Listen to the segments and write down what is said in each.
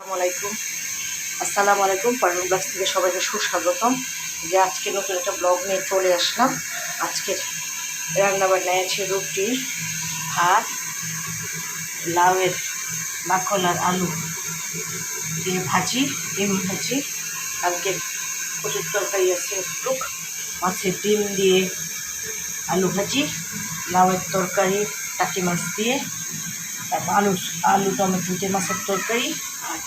আসসালামু আলাইকুম আসসালামু আলাইকুম পারভিন ব্লগস থেকে সবাইকে সুস্বাগতম। যে আজকে নতুন একটা ব্লগ নিয়ে চলে আসলাম। আজকের রান্না বান্নায় আছে রুটি, ভাত, লাউয়ের মাখন আর আলু। দিয়ে ভাজি, ডিম ভাজি। আজকে কচুর তরকারি আছে একটু মাছের ডিম দিয়ে আলু ভাজি, লাউয়ের তরকারি, টাকি মাছ দিয়ে তারপর আলু আলু, টমেটো দিয়ে মাছের তরকারি আর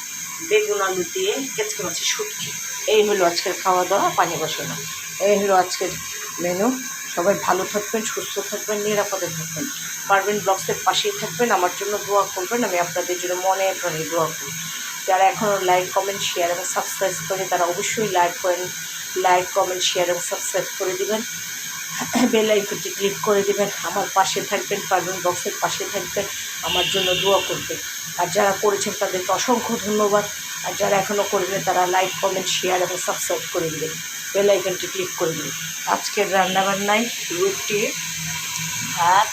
বেগুন, আলু দিয়ে কেচকে মাছের শুটকি এই হলো আজকের খাওয়া দাওয়া, পানি বসানো। এই হলো আজকের মেনু সবাই ভালো থাকবেন, সুস্থ থাকবেন, নিরাপদে থাকবেন। পারবেন ব্লগসের পাশেই থাকবেন। আমার জন্য দোয়া করবেন, আমি আপনাদের জন্য মনে প্রাণে দোয়া করি যারা এখনও লাইক কমেন্ট শেয়ার এবং সাবস্ক্রাইব করে, তারা অবশ্যই লাইক করেন। লাইক কমেন্ট শেয়ার এবং সাবস্ক্রাইব করে দিবেন। বেল আইকনটি ক্লিক করে দেবেন, আমার পাশে থাকবেন, পারবেন বক্সের পাশে থাকবেন, আমার জন্য দোয়া করবেন। আর যারা করেছেন তাদেরকে অসংখ্য ধন্যবাদ। আর যারা এখনও করবেন তারা লাইক, কমেন্ট, শেয়ার এবং সাবস্ক্রাইব করে দেবেন। বেল আইকনটি ক্লিক করে দেবেন। আজকের রান্নাবান্নায় রুটি, ভাত,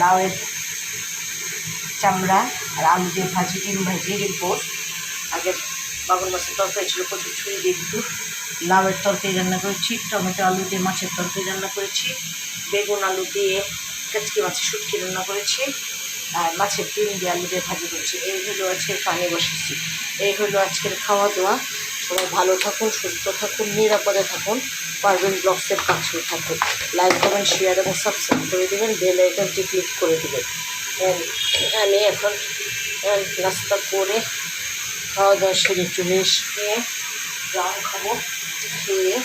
লাউয়ের চামড়া আর আলু দিয়ে ভাজি, ডিম ভাজি, ডিম পোস্ট আগের বাবুর মাছের তরকারি ছিল প্রচুর ছুঁই দিয়ে লাউয়ের তরকারি রান্না করেছি, টমেটো আলু দিয়ে মাছের তরকারি রান্না করেছি, বেগুন আলু দিয়ে কাচকি মাছের শুটকি রান্না করেছি, আর মাছের ডিম দিয়ে আলু দিয়ে ভাজি করেছি। এই হলো আজকের পানি বসেছি এই হলো আজকের খাওয়া দাওয়া। সবাই ভালো থাকুন, সুস্থ থাকুন, নিরাপদে থাকুন, পারবেন ব্লগসের পাশে থাকুন। লাইক কমেন্ট শেয়ার এবং সাবস্ক্রাইব করে দেবেন বেল আইকনটি ক্লিক করে দেবেন। আমি এখন নাস্তা করে খাওয়া দাওয়া সেরে চলে এসে রাম খাব। খেয়ে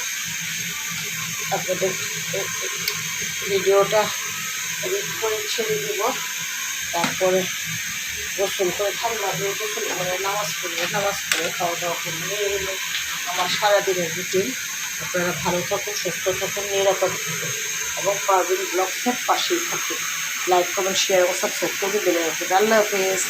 আপনাদের ভিডিওটা এডিট করে ছেড়ে দেব। তারপরে গোসল করে ঠান্ডা দিয়ে গোসল করে নামাজ পড়ব, নামাজ পড়ে খাওয়া দাওয়া এই হলো আমার সারাদিনের রুটিন আপনারা ভালো থাকুন, সুস্থ থাকুন, নিরাপদে থাকুন। এবং পারবেন ব্লগসের পাশেই থাকুন। লাইক কমেন্ট শেয়ার ও সাবস্ক্রাইব করে দেবেন আল্লাহ হাফেজ।